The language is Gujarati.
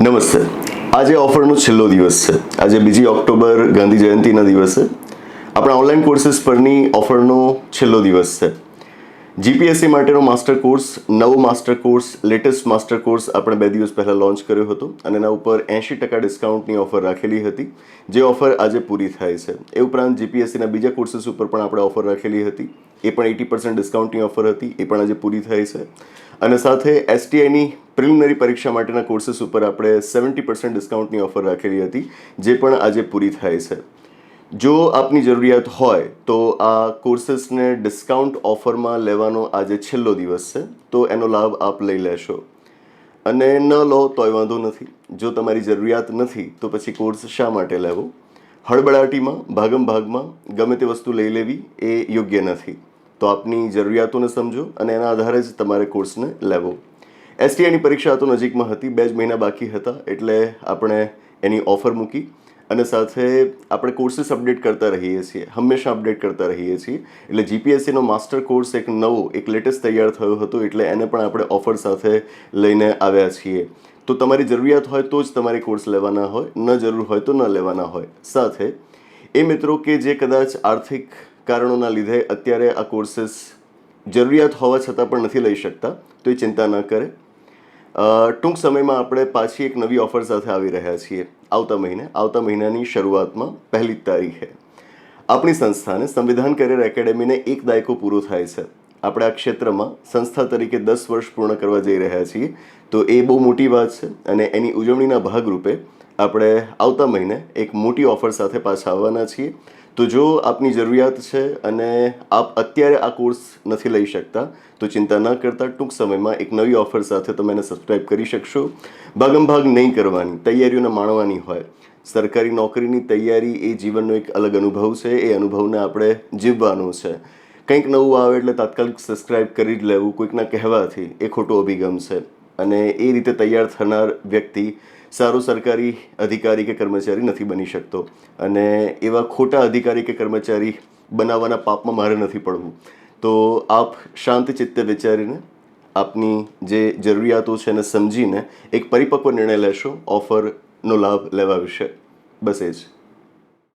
નમસ્તે આજે ઓફરનો છેલ્લો દિવસ છે આજે બીજી ઓક્ટોબર ગાંધી જયંતિના દિવસે આપણા ઓનલાઈન કોર્સીસ પરની ઓફરનો છેલ્લો દિવસ છે જીપીએસસી માટેનો માસ્ટર કોર્સ, નવો master course latest master course આપણે બે દિવસ પહેલાં લોન્ચ કર્યો હતો અને એના ઉપર એંશી ટકા ડિસ્કાઉન્ટની ઓફર રાખેલી હતી, જે ઓફર આજે પૂરી થાય છે. એ ઉપરાંત જીપીએસસીના બીજા કોર્સીસ ઉપર પણ આપણે ઓફર રાખેલી હતી. એ પણ એટી પર્સન્ટ ડિસ્કાઉન્ટની ઓફર હતી, એ પણ આજે પૂરી થાય છે. અને સાથે એસટીઆઈની પ્રિલિમિનરી પરીક્ષા માટેના કોર્સીસ ઉપર આપણે સેવન્ટી પર્સન્ટ ડિસ્કાઉન્ટની ઓફર રાખેલી હતી, જે પણ આજે પૂરી થાય છે. જો આપની જરૂરિયાત હોય તો આ કોર્સીસને ડિસ્કાઉન્ટ ઓફરમાં લેવાનો આજે છેલ્લો દિવસ છે, તો એનો લાભ આપ લઈ લેશો. અને ન લો તોય વાંધો નથી. જો તમારી જરૂરિયાત નથી, તો પછી કોર્સ શા માટે લેવો? હળબડાટીમાં ભાગમ ભાગમાં, ગમે તે વસ્તુ લઈ લેવી એ યોગ્ય નથી. તો આપની જરૂરિયાતોને સમજો અને એના આધારે જ તમારે કોર્સને લેવો. એસટીઆઈની પરીક્ષા તો નજીકમાં હતી, બે જ મહિના બાકી હતા, એટલે આપણે એની ઓફર મૂકી. અને સાથે આપણે કોર્સીસ અપડેટ કરતા રહીએ છીએ. હંમેશા અપડેટ કરતા રહીએ છીએ. એટલે જીપીએસસીનો માસ્ટર કોર્સ એક નવો, એક લેટેસ્ટ તૈયાર થયો હતો, એટલે એને પણ આપણે ઓફર સાથે લઈને આવ્યા છીએ. તો તમારી જરૂરિયાત હોય તો જ તમારે કોર્સ લેવાના હોય, ન જરૂર હોય તો ન લેવાના હોય. સાથે, એ મિત્રો કે જે કદાચ આર્થિક કારણોના લીધે અત્યારે આ કોર્સીસ જરૂરિયાત હોવા છતાં પણ નથી લઈ શકતા, તો એ ચિંતા ન કરે. ટૂંક સમયમાં આપણે પાછી એક નવી ઓફર સાથે આવી રહ્યા છીએ. આવતા મહિને, આવતા મહિનાની શરૂઆતમાં પહેલી તારીખે. આપણી સંસ્થાને સંવિધાન કરિયર એકેડેમીને એક દાયકો પૂરો થાય છે. આપણે આ ક્ષેત્રમાં સંસ્થા તરીકે દસ વર્ષ પૂર્ણ કરવા જઈ રહ્યા છીએ. તો એ બહુ મોટી વાત છે અને એની ઉજવણીના ભાગરૂપે આપણે આવતા મહિને એક મોટી ઓફર સાથે પાછા આવવાના છીએ. તો જો આપની જરૂરિયાત છે અને આપ અત્યારે આ કોર્સ નથી લઈ શકતા, તો ચિંતા ન કરતા, ટૂંક સમયમાં એક નવી ઓફર સાથે તમે એને સબસ્ક્રાઈબ કરી શકશો. ભાગમ ભાગ નહીં કરવાની, તૈયારીઓને માણવાની હોય. સરકારી નોકરીની તૈયારી એ જીવનનો એક અલગ અનુભવ છે, એ અનુભવને આપણે જીવવાનો છે. કંઈક નવું આવે એટલે તાત્કાલિક સબસ્ક્રાઇબ કરી જ લેવું, કોઈકના કહેવાથી એ ખોટો અભિગમ છે. અને એ રીતે તૈયાર થનાર વ્યક્તિ સારો સરકારી અધિકારી કે કર્મચારી નથી બની શકતો. અને એવા ખોટા અધિકારી કે કર્મચારી બનાવવાના પાપમાં મારે નથી પડવું. તો આપ શાંત ચિત્તે વિચારીને આપની જે જરૂરિયાતો છે એને સમજીને એક પરિપક્વ નિર્ણય લેશો. ઓફરનો લાભ લેવા વિશે. બસ એ જ.